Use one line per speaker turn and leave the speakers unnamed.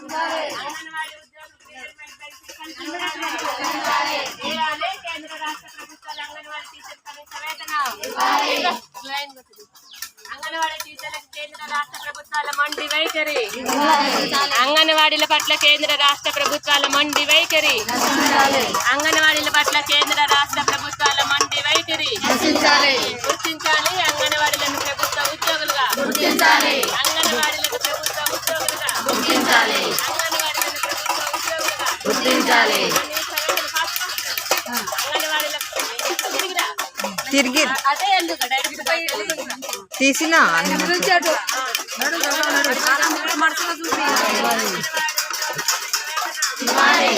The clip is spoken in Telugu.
అంగన్వాడీ కేంద్ర రాష్ట్ర ప్రభుత్వాలు అంగన్వాడీ టీచర్ కనీస వేతనం అంగన్వాడీ టీచర్లకు కేంద్ర రాష్ట్ర ప్రభుత్వాల మండి వైఖరి అంగన్వాడీల పట్ల కేంద్ర రాష్ట్ర ప్రభుత్వాల మండి వైఖరి అంగన్వాడీల పట్ల కేంద్ర రాష్ట్ర ప్రభుత్వాల మండి వైఖరి గుర్తించాలి అంగన్వాడీలను ప్రభుత్వ ఉద్యోగులుగా గుర్తించాలి ప్రభుత్వ ఉద్యోగులుగా గుర్తించాలి. గుర్తించాలి.
తిరిగి తీసిన?
ఇవ్వాలి.